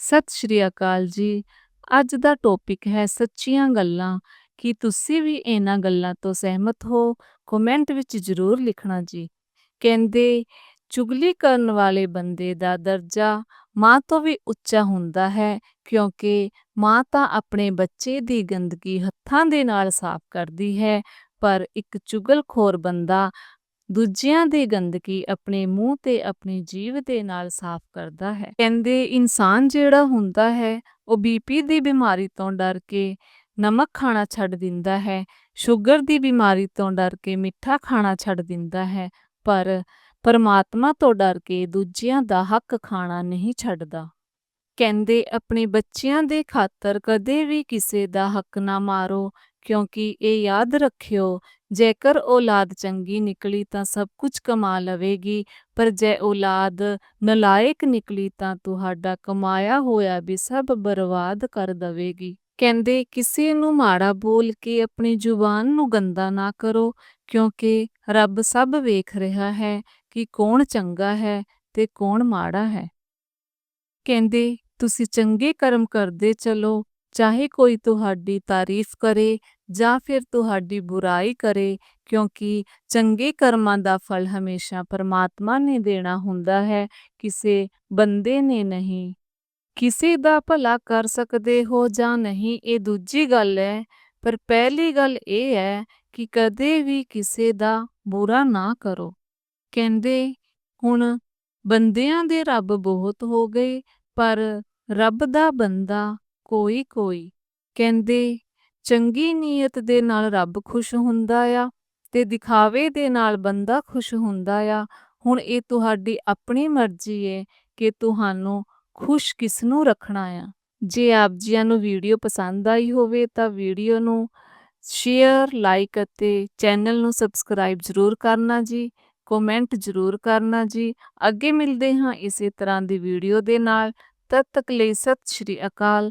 ਸਤਿ ਸ਼੍ਰੀ ਅਕਾਲ ਜੀ। ਅੱਜ ਦਾ ਟੌਪਿਕ ਹੈ ਸੱਚੀਆਂ ਗੱਲਾਂ। ਕੀ ਤੁਸੀਂ ਵੀ ਇਹਨਾਂ ਗੱਲਾਂ ਤੋਂ ਸਹਿਮਤ ਹੋ? ਕਮੈਂਟ ਵਿੱਚ ਜ਼ਰੂਰ ਲਿਖਣਾ ਜੀ। ਕਹਿੰਦੇ, ਚੁਗਲੀ ਕਰਨ ਵਾਲੇ ਬੰਦੇ ਦਾ ਦਰਜਾ ਮਾਂ ਤੋਂ ਵੀ ਉੱਚਾ ਹੁੰਦਾ ਹੈ, ਕਿਉਂਕਿ ਮਾਂ ਤਾਂ ਆਪਣੇ ਬੱਚੇ ਦੀ ਗੰਦਗੀ ਹੱਥਾਂ ਦੇ ਨਾਲ ਸਾਫ਼ ਕਰਦੀ ਹੈ, ਪਰ ਇੱਕ ਚੁਗਲਖੋਰ ਬੰਦਾ ਦੂਜਿਆਂ ਦੀ ਗੰਦਗੀ ਆਪਣੇ ਮੂੰਹ ਤੇ, ਆਪਣੀ ਜੀਭ ਦੇ ਨਾਲ ਸਾਫ਼ ਕਰਦਾ ਹੈ। ਕਹਿੰਦੇ ਇਨਸਾਨ ਜਿਹੜਾ ਹੁੰਦਾ ਹੈ, ਉਹ ਬੀਪੀ ਦੀ ਬਿਮਾਰੀ ਤੋਂ ਡਰ ਕੇ ਨਮਕ ਖਾਣਾ ਛੱਡ ਦਿੰਦਾ ਹੈ, ਸ਼ੂਗਰ ਦੀ ਬਿਮਾਰੀ ਤੋਂ ਡਰ ਕੇ ਮਿੱਠਾ ਖਾਣਾ ਛੱਡ ਦਿੰਦਾ ਹੈ, ਪਰ ਪਰਮਾਤਮਾ ਤੋਂ ਡਰ ਕੇ ਦੂਜਿਆਂ ਦਾ ਹੱਕ ਖਾਣਾ ਨਹੀਂ ਛੱਡਦਾ। ਕਹਿੰਦੇ ਆਪਣੇ ਬੱਚਿਆਂ ਦੇ ਖਾਤਰ ਕਦੇ ਵੀ ਕਿਸੇ ਦਾ ਹੱਕ ਨਾ ਮਾਰੋ ਕਿਉਂਕਿ ਇਹ ਯਾਦ ਰੱਖਿਓ, ਜੇਕਰ ਔਲਾਦ ਚੰਗੀ ਨਿਕਲੀ ਤਾਂ ਸਭ ਕੁਝ ਕਮਾ ਲਵੇਗੀ, ਪਰ ਜੇ ਔਲਾਦ ਨਲਾਇਕ ਨਿਕਲੀ ਤਾਂ ਤੁਹਾਡਾ ਕਮਾਇਆ ਹੋਇਆ ਵੀ ਸਭ ਬਰਬਾਦ ਕਰ ਦਵੇਗੀ। ਕਹਿੰਦੇ, ਕਿਸੇ ਨੂੰ ਮਾੜਾ ਬੋਲ ਕੇ ਆਪਣੀ ਜ਼ੁਬਾਨ ਨੂੰ ਗੰਦਾ ਨਾ ਕਰੋ, ਕਿਉਂਕਿ ਰੱਬ ਸਭ ਵੇਖ ਰਿਹਾ ਹੈ ਕਿ ਕੌਣ ਚੰਗਾ ਹੈ ਤੇ ਕੌਣ ਮਾੜਾ ਹੈ। ਕਹਿੰਦੇ, ਤੁਸੀਂ ਚੰਗੇ ਕਰਮ ਕਰਦੇ ਚਲੋ ਚਾਹੇ ਕੋਈ ਤੁਹਾਡੀ ਤਾਰੀਫ ਕਰੇ ਜਾਂ ਫਿਰ ਤੁਹਾਡੀ ਬੁਰਾਈ ਕਰੇ, ਕਿਉਂਕਿ ਚੰਗੇ ਕਰਮਾਂ ਦਾ ਫਲ ਹਮੇਸ਼ਾ ਪਰਮਾਤਮਾ ਨੇ ਦੇਣਾ ਹੁੰਦਾ ਹੈ, ਕਿਸੇ ਬੰਦੇ ਨੇ ਨਹੀਂ। ਕਿਸੇ ਦਾ ਭਲਾ ਕਰ ਸਕਦੇ ਹੋ ਜਾਂ ਨਹੀਂ, ਇਹ ਦੂਜੀ ਗੱਲ ਹੈ। ਪਰ ਪਹਿਲੀ ਗੱਲ ਇਹ ਹੈ ਕਿ ਕਦੇ ਵੀ ਕਿਸੇ ਦਾ ਬੁਰਾ ਨਾ ਕਰੋ। ਕਹਿੰਦੇ, ਹੁਣ ਬੰਦਿਆਂ ਦੇ ਰੱਬ ਬਹੁਤ ਹੋ ਗਏ, ਪਰ ਰੱਬ ਦਾ ਬੰਦਾ ਕੋਈ ਕੋਈ ਕਹਿੰਦੇ, ਚੰਗੀ ਨੀਅਤ ਦੇ ਨਾਲ ਰੱਬ ਖੁਸ਼ ਹੁੰਦਾ ਆ ਤੇ ਦਿਖਾਵੇ ਦੇ ਨਾਲ ਬੰਦਾ ਖੁਸ਼ ਹੁੰਦਾ ਆ। ਹੁਣ ਇਹ ਤੁਹਾਡੀ ਆਪਣੀ ਮਰਜ਼ੀ ਏ ਕਿ ਤੁਹਾਨੂੰ ਖੁਸ਼ ਕਿਸ ਨੂੰ ਰੱਖਣਾ ਆ। ਜੇ ਆਪ ਜੀਆਂ ਨੂੰ ਵੀਡੀਓ ਪਸੰਦ ਆਈ ਹੋਵੇ ਤਾਂ ਵੀਡੀਓ ਨੂੰ ਸ਼ੇਅਰ, ਲਾਈਕ ਅਤੇ ਚੈਨਲ ਨੂੰ ਸਬਸਕ੍ਰਾਈਬ ਜ਼ਰੂਰ ਕਰਨਾ ਜੀ, ਕਮੈਂਟ ਜ਼ਰੂਰ ਕਰਨਾ ਜੀ। ਅੱਗੇ ਮਿਲਦੇ ਹਾਂ ਇਸੇ ਤਰ੍ਹਾਂ ਦੀ ਵੀਡੀਓ ਦੇ ਨਾਲ। ਤਦ ਤੱਕ ਲਈ ਸਤਿ ਸ਼੍ਰੀ ਅਕਾਲ।